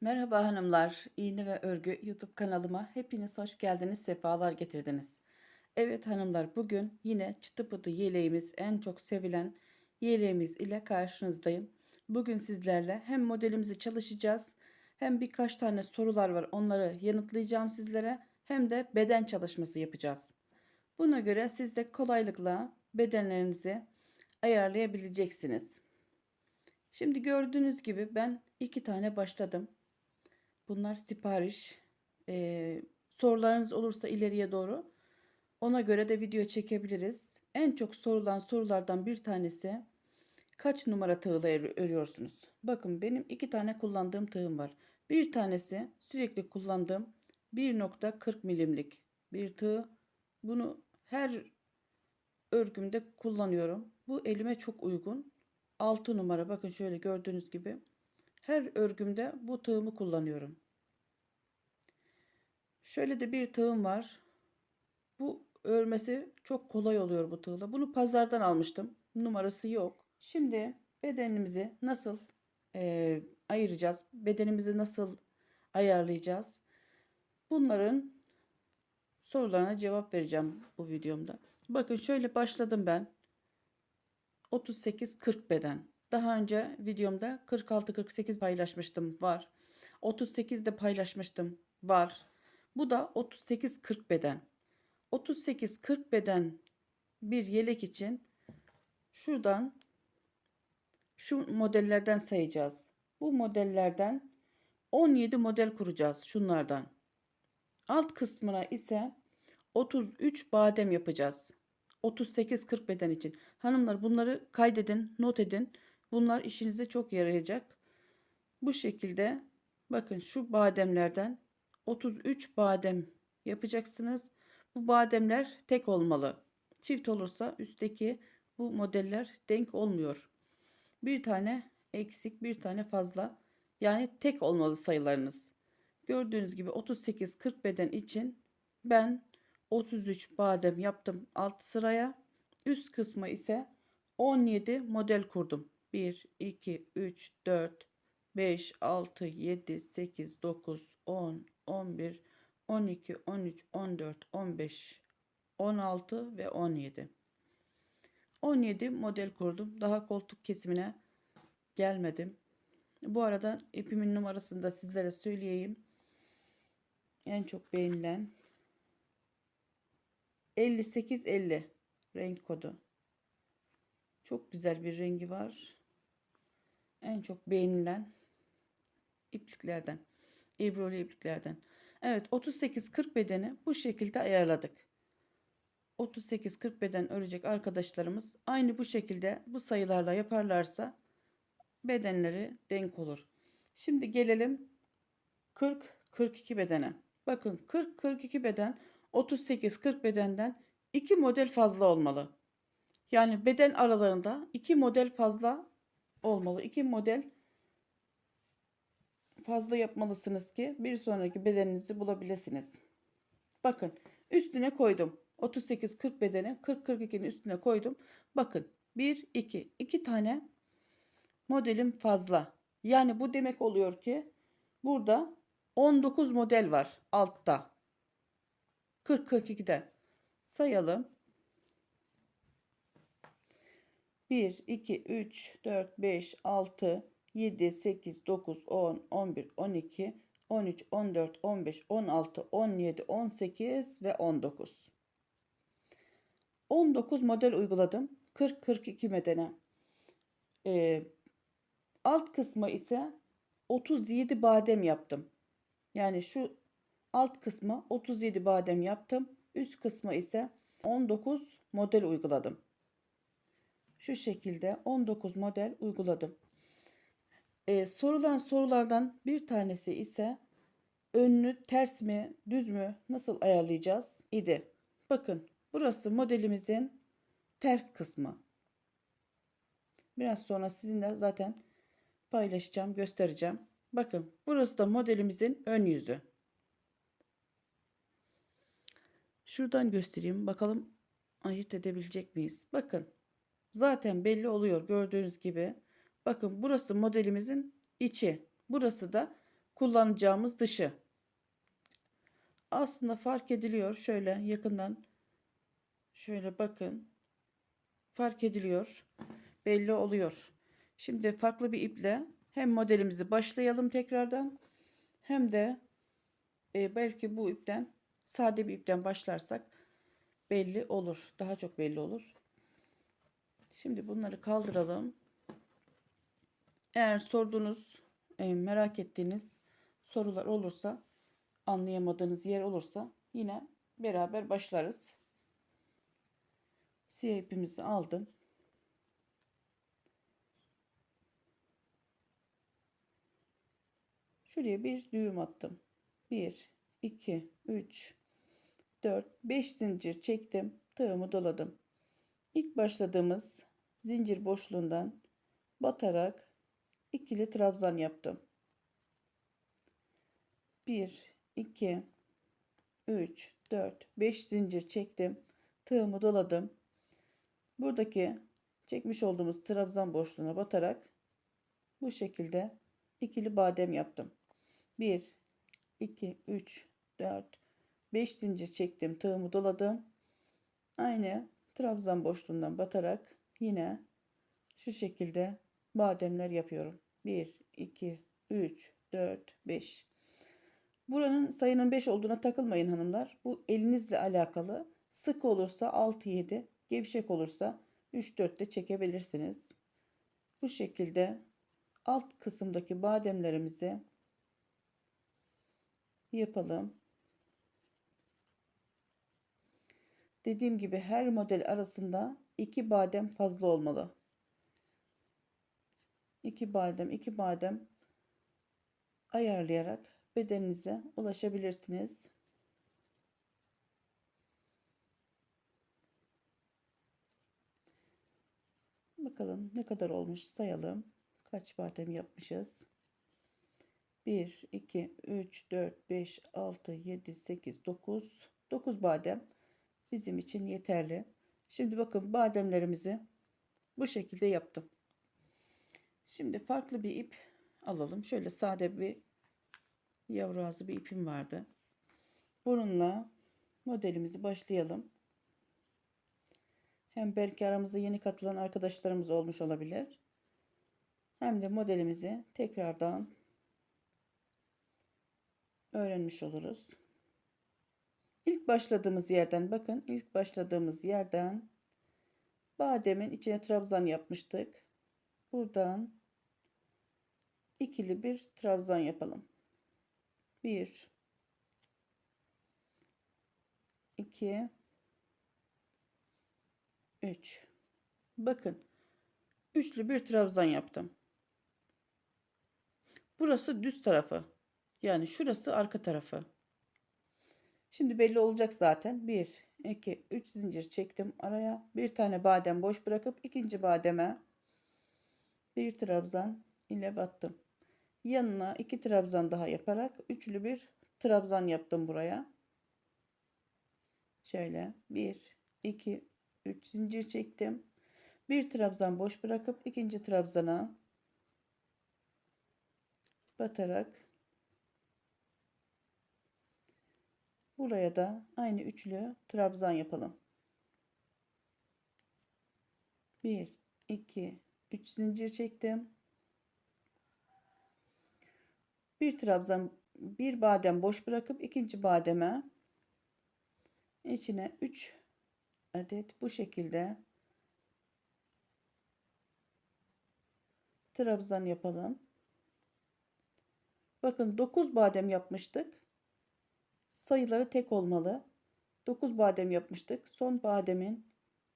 Merhaba hanımlar, İğne ve Örgü YouTube kanalıma hepiniz hoş geldiniz, sefalar getirdiniz. Evet hanımlar, bugün yine çıtı pıtı yeleğimiz, en çok sevilen yeleğimiz ile karşınızdayım. Bugün sizlerle hem modelimizi çalışacağız, hem birkaç tane sorular var, onları yanıtlayacağım sizlere, hem de beden çalışması yapacağız. Buna göre siz de kolaylıkla bedenlerinizi ayarlayabileceksiniz. Şimdi gördüğünüz gibi ben iki tane başladım. Bunlar sipariş. Ee, sorularınız olursa ileriye doğru ona göre de video çekebiliriz. En çok sorulan sorulardan bir tanesi kaç numara tığla ör- örüyorsunuz? Bakın benim iki tane kullandığım tığım var. Bir tanesi sürekli kullandığım 1.40 milimlik bir tığ. Bunu her örgümde kullanıyorum. Bu elime çok uygun. 6 numara bakın şöyle gördüğünüz gibi. Her örgümde bu tığımı kullanıyorum. Şöyle de bir tığım var. Bu örmesi çok kolay oluyor bu tığla. Bunu pazardan almıştım. Numarası yok. Şimdi bedenimizi nasıl eee, ayıracağız? Bedenimizi nasıl ayarlayacağız? Bunların sorularına cevap vereceğim bu videomda. Bakın şöyle başladım ben. 38-40 beden. Daha önce videomda 46-48 paylaşmıştım var. 38 de paylaşmıştım var. Bu da 38-40 beden. 38-40 beden bir yelek için şuradan şu modellerden sayacağız. Bu modellerden 17 model kuracağız şunlardan. Alt kısmına ise 33 badem yapacağız. 38-40 beden için. Hanımlar bunları kaydedin, not edin. Bunlar işinize çok yarayacak. Bu şekilde bakın şu bademlerden 33 badem yapacaksınız. Bu bademler tek olmalı. Çift olursa üstteki bu modeller denk olmuyor. Bir tane eksik, bir tane fazla. Yani tek olmalı sayılarınız. Gördüğünüz gibi 38-40 beden için ben 33 badem yaptım alt sıraya. Üst kısmı ise 17 model kurdum. 1, 2, 3, 4, 5, 6, 7, 8, 9, 10, 11, 12, 13, 14, 15, 16 ve 17. 17 model kurdum. Daha koltuk kesimine gelmedim. Bu arada ipimin numarasını da sizlere söyleyeyim. En çok beğenilen 5850 renk kodu. Çok güzel bir rengi var. En çok beğenilen ipliklerden. İbrolu ipliklerden. Evet 38-40 bedeni bu şekilde ayarladık. 38-40 beden örecek arkadaşlarımız aynı bu şekilde bu sayılarla yaparlarsa bedenleri denk olur. Şimdi gelelim 40-42 bedene. Bakın 40-42 beden 38-40 bedenden 2 model fazla olmalı. Yani beden aralarında 2 model fazla olmalı. 2 model fazla yapmalısınız ki bir sonraki bedeninizi bulabilirsiniz. Bakın üstüne koydum. 38-40 bedeni 40-42'nin üstüne koydum. Bakın 1, 2, 2 tane modelim fazla. Yani bu demek oluyor ki burada 19 model var altta. 40-42'de sayalım. 1, 2, 3, 4, 5, 6, 7, 8, 9, 10, 11, 12, 13, 14, 15, 16, 17, 18 ve 19. 19 model uyguladım. 40-42 bedene. Ee, alt kısmı ise 37 badem yaptım. Yani şu alt kısmı 37 badem yaptım. Üst kısmı ise 19 model uyguladım. Şu şekilde 19 model uyguladım. Ee, sorulan sorulardan bir tanesi ise önünü ters mi düz mü nasıl ayarlayacağız idi. Bakın burası modelimizin ters kısmı. Biraz sonra sizinle zaten paylaşacağım göstereceğim. Bakın burası da modelimizin ön yüzü. Şuradan göstereyim bakalım ayırt edebilecek miyiz? Bakın zaten belli oluyor gördüğünüz gibi. Bakın burası modelimizin içi. Burası da kullanacağımız dışı. Aslında fark ediliyor. Şöyle yakından şöyle bakın. Fark ediliyor. Belli oluyor. Şimdi farklı bir iple hem modelimizi başlayalım tekrardan hem de e, belki bu ipten sade bir ipten başlarsak belli olur. Daha çok belli olur. Şimdi bunları kaldıralım. Eğer sorduğunuz, e, merak ettiğiniz sorular olursa, anlayamadığınız yer olursa yine beraber başlarız. Siyah ipimizi aldım. Şuraya bir düğüm attım. 1, 2, 3, 4, 5 zincir çektim. Tığımı doladım. İlk başladığımız zincir boşluğundan batarak ikili trabzan yaptım. 1, 2, 3, 4, 5 zincir çektim. Tığımı doladım. Buradaki çekmiş olduğumuz trabzan boşluğuna batarak bu şekilde ikili badem yaptım. 1, 2, 3, 4, 5 zincir çektim. Tığımı doladım. Aynı trabzan boşluğundan batarak yine şu şekilde bademler yapıyorum. 1, 2, 3, 4, 5. Buranın sayının 5 olduğuna takılmayın hanımlar. Bu elinizle alakalı. Sık olursa 6, 7, gevşek olursa 3, 4 de çekebilirsiniz. Bu şekilde alt kısımdaki bademlerimizi yapalım. Dediğim gibi her model arasında iki badem fazla olmalı. İki badem, iki badem ayarlayarak bedeninize ulaşabilirsiniz. Bakalım ne kadar olmuş sayalım. Kaç badem yapmışız? 1, 2, 3, 4, 5, 6, 7, 8, 9. 9 badem bizim için yeterli. Şimdi bakın bademlerimizi bu şekilde yaptım. Şimdi farklı bir ip alalım. Şöyle sade bir yavru ağzı bir ipim vardı. Bununla modelimizi başlayalım. Hem belki aramızda yeni katılan arkadaşlarımız olmuş olabilir. Hem de modelimizi tekrardan öğrenmiş oluruz. İlk başladığımız yerden bakın ilk başladığımız yerden bademin içine trabzan yapmıştık. Buradan ikili bir trabzan yapalım. 1 2 3 Bakın üçlü bir trabzan yaptım. Burası düz tarafı. Yani şurası arka tarafı. Şimdi belli olacak zaten. 1, 2, 3 zincir çektim araya. Bir tane badem boş bırakıp ikinci bademe bir trabzan ile battım. Yanına iki trabzan daha yaparak üçlü bir trabzan yaptım buraya. Şöyle 1, 2, 3 zincir çektim. Bir trabzan boş bırakıp ikinci trabzana batarak Buraya da aynı üçlü trabzan yapalım. 1 2 3 zincir çektim. Bir trabzan bir badem boş bırakıp ikinci bademe içine 3 adet bu şekilde trabzan yapalım. Bakın 9 badem yapmıştık sayıları tek olmalı. 9 badem yapmıştık. Son bademin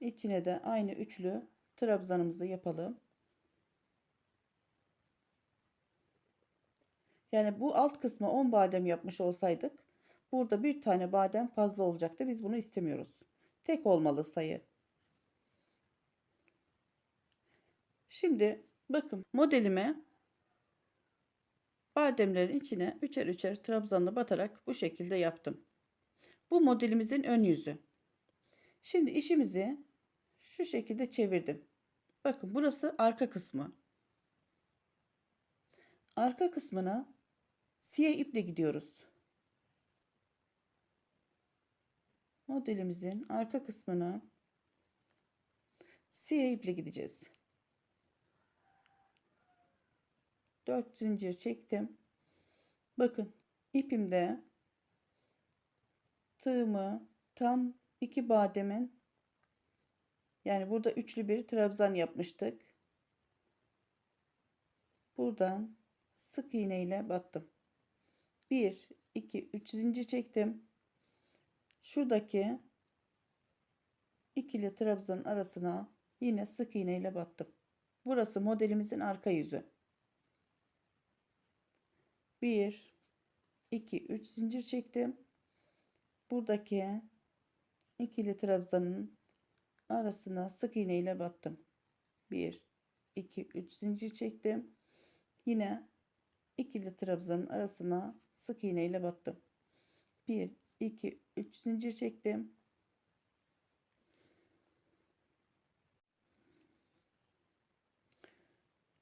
içine de aynı üçlü trabzanımızı yapalım. Yani bu alt kısma 10 badem yapmış olsaydık burada bir tane badem fazla olacaktı. Biz bunu istemiyoruz. Tek olmalı sayı. Şimdi bakın modelime Bademlerin içine üçer üçer trabzanla batarak bu şekilde yaptım. Bu modelimizin ön yüzü. Şimdi işimizi şu şekilde çevirdim. Bakın burası arka kısmı. Arka kısmına Siyah iple gidiyoruz. Modelimizin arka kısmına siyah iple gideceğiz. 4 zincir çektim. Bakın ipimde tığımı tam iki bademin yani burada üçlü bir trabzan yapmıştık. Buradan sık iğne ile battım. 1 2 3 zincir çektim. Şuradaki ikili trabzanın arasına yine sık iğne ile battım. Burası modelimizin arka yüzü. 1 2 3 zincir çektim. Buradaki ikili trabzanın arasına sık iğne ile battım. 1 2 3 zincir çektim. Yine ikili trabzanın arasına sık iğne ile battım. 1 2 3 zincir çektim.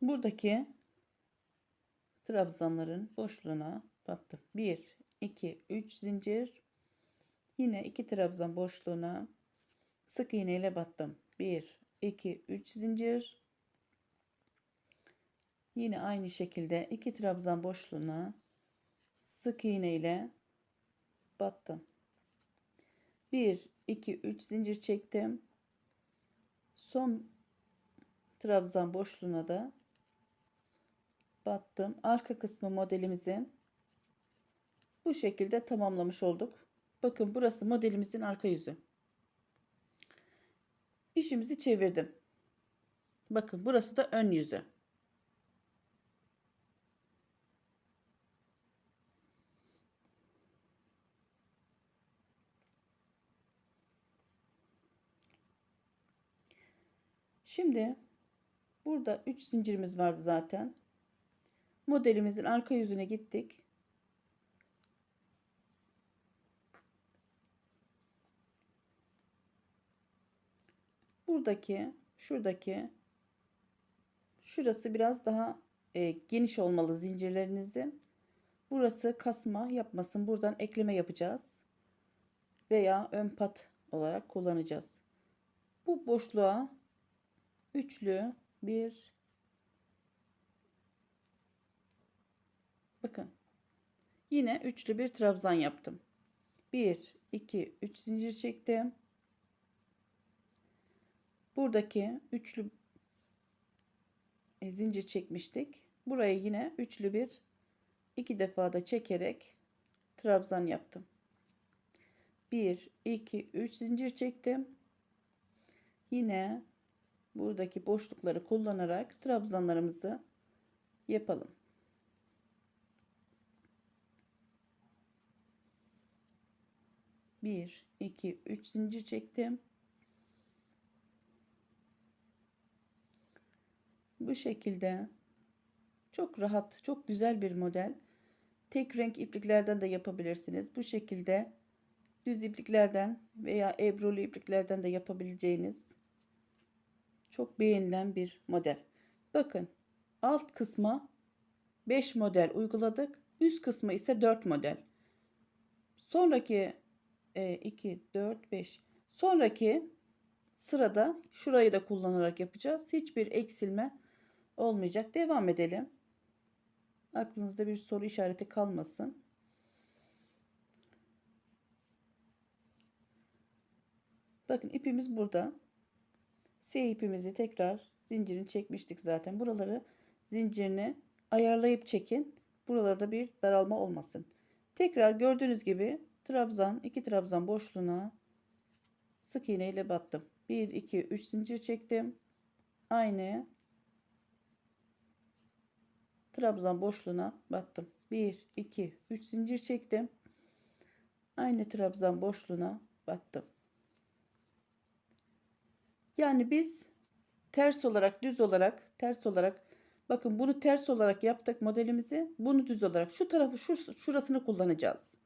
Buradaki trabzanların boşluğuna battım. 1 2 3 zincir yine 2 trabzan boşluğuna sık iğne ile battım. 1 2 3 zincir yine aynı şekilde 2 trabzan boşluğuna sık iğne ile battım. 1 2 3 zincir çektim. Son trabzan boşluğuna da battım. Arka kısmı modelimizin bu şekilde tamamlamış olduk. Bakın burası modelimizin arka yüzü. İşimizi çevirdim. Bakın burası da ön yüzü. Şimdi burada 3 zincirimiz vardı zaten. Modelimizin arka yüzüne gittik. Buradaki, şuradaki, şurası biraz daha e, geniş olmalı zincirlerinizin. Burası kasma yapmasın. Buradan ekleme yapacağız. Veya ön pat olarak kullanacağız. Bu boşluğa üçlü bir bakın. Yine üçlü bir trabzan yaptım. 1 2 3 zincir çektim. Buradaki üçlü e, zincir çekmiştik. Burayı yine üçlü bir iki defa da çekerek trabzan yaptım. 1 2 3 zincir çektim. Yine buradaki boşlukları kullanarak trabzanlarımızı yapalım. Bir, iki, üç zincir çektim. Bu şekilde çok rahat, çok güzel bir model. Tek renk ipliklerden de yapabilirsiniz. Bu şekilde düz ipliklerden veya ebrulu ipliklerden de yapabileceğiniz çok beğenilen bir model. Bakın alt kısma 5 model uyguladık. Üst kısmı ise 4 model. Sonraki 2, 4, 5. Sonraki sırada şurayı da kullanarak yapacağız. Hiçbir eksilme olmayacak. Devam edelim. Aklınızda bir soru işareti kalmasın. Bakın ipimiz burada. Siyah ipimizi tekrar zincirini çekmiştik zaten. Buraları zincirini ayarlayıp çekin. Buralarda bir daralma olmasın. Tekrar gördüğünüz gibi trabzan, iki trabzan boşluğuna sık iğne ile battım. 1 2 3 zincir çektim. Aynı trabzan boşluğuna battım. 1 2 3 zincir çektim. Aynı trabzan boşluğuna battım. Yani biz ters olarak düz olarak ters olarak bakın bunu ters olarak yaptık modelimizi bunu düz olarak şu tarafı şu, şurasını kullanacağız.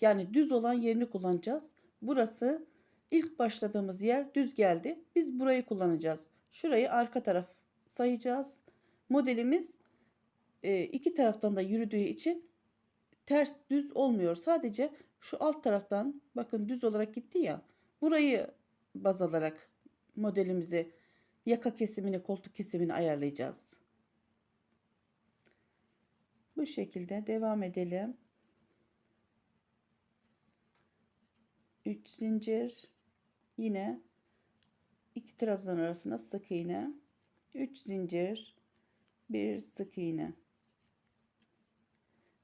Yani düz olan yerini kullanacağız. Burası ilk başladığımız yer düz geldi. Biz burayı kullanacağız. Şurayı arka taraf sayacağız. Modelimiz e, iki taraftan da yürüdüğü için ters düz olmuyor. Sadece şu alt taraftan bakın düz olarak gitti ya. Burayı baz alarak modelimizi yaka kesimini, koltuk kesimini ayarlayacağız. Bu şekilde devam edelim. 3 zincir. Yine iki trabzan arasına sık iğne. 3 zincir bir sık iğne.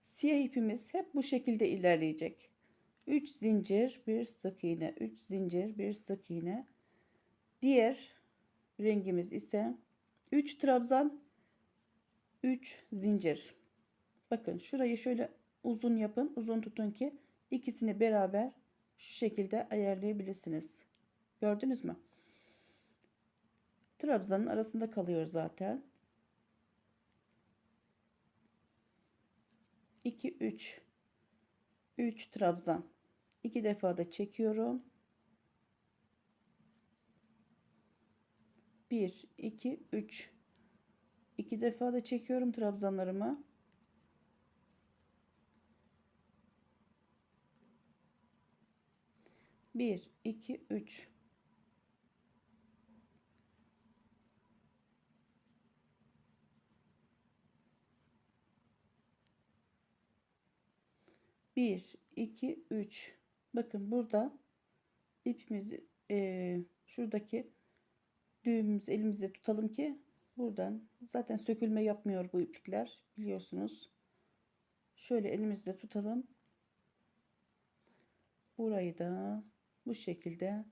Siyah ipimiz hep bu şekilde ilerleyecek. 3 zincir bir sık iğne. 3 zincir bir sık iğne. Diğer rengimiz ise 3 trabzan 3 zincir. Bakın şurayı şöyle uzun yapın uzun tutun ki ikisini beraber şu şekilde ayarlayabilirsiniz. Gördünüz mü? Trabzanın arasında kalıyor zaten. 2 3 3 trabzan. 2 defa da çekiyorum. 1 2 3 2 defa da çekiyorum trabzanlarımı Bir, iki, üç. Bir, iki, üç. Bakın burada ipimizi e, şuradaki düğümümüzü elimizde tutalım ki buradan zaten sökülme yapmıyor bu iplikler biliyorsunuz. Şöyle elimizde tutalım. Burayı da bu şekilde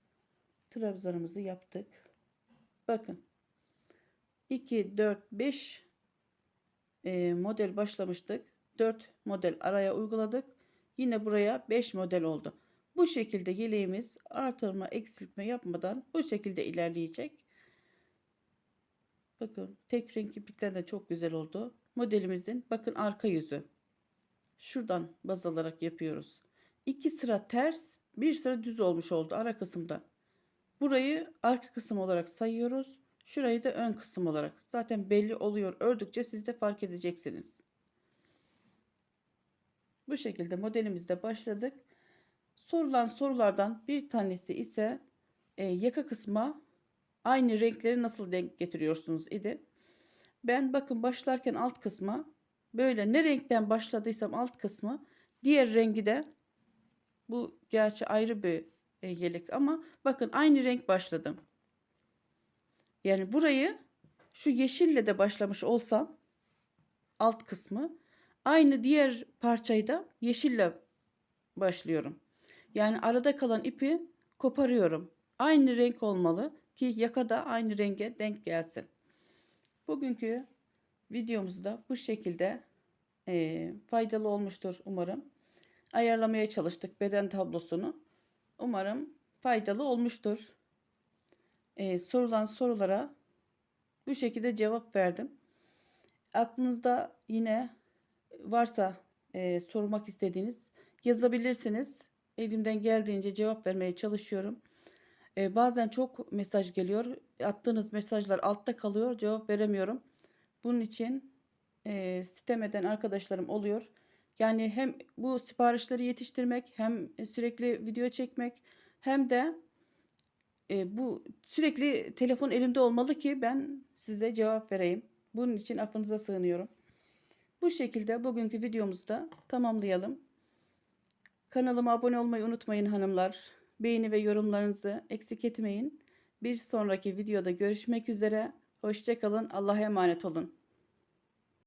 trabzanımızı yaptık. Bakın 2 4 5 e, model başlamıştık. 4 model araya uyguladık. Yine buraya 5 model oldu. Bu şekilde yeleğimiz artırma eksiltme yapmadan bu şekilde ilerleyecek. Bakın tek renk iplikler de çok güzel oldu. Modelimizin bakın arka yüzü. Şuradan baz alarak yapıyoruz. 2 sıra ters, bir sıra düz olmuş oldu ara kısımda. Burayı arka kısım olarak sayıyoruz. Şurayı da ön kısım olarak. Zaten belli oluyor. Ördükçe siz de fark edeceksiniz. Bu şekilde modelimizde başladık. Sorulan sorulardan bir tanesi ise e, yaka kısma aynı renkleri nasıl denk getiriyorsunuz idi. Ben bakın başlarken alt kısma böyle ne renkten başladıysam alt kısmı diğer rengi de bu gerçi ayrı bir e, yelek ama bakın aynı renk başladım. Yani burayı şu yeşille de başlamış olsam alt kısmı aynı diğer parçayı da yeşille başlıyorum. Yani arada kalan ipi koparıyorum. Aynı renk olmalı ki yaka da aynı renge denk gelsin. Bugünkü videomuz da bu şekilde e, faydalı olmuştur umarım ayarlamaya çalıştık beden tablosunu. Umarım faydalı olmuştur. Ee, sorulan sorulara bu şekilde cevap verdim. Aklınızda yine varsa e, sormak istediğiniz yazabilirsiniz. Elimden geldiğince cevap vermeye çalışıyorum. E, bazen çok mesaj geliyor. Attığınız mesajlar altta kalıyor. Cevap veremiyorum. Bunun için e, sitem eden arkadaşlarım oluyor. Yani hem bu siparişleri yetiştirmek hem sürekli video çekmek hem de e, bu sürekli telefon elimde olmalı ki ben size cevap vereyim. Bunun için affınıza sığınıyorum. Bu şekilde bugünkü videomuzu da tamamlayalım. Kanalıma abone olmayı unutmayın hanımlar. Beğeni ve yorumlarınızı eksik etmeyin. Bir sonraki videoda görüşmek üzere. Hoşçakalın. Allah'a emanet olun.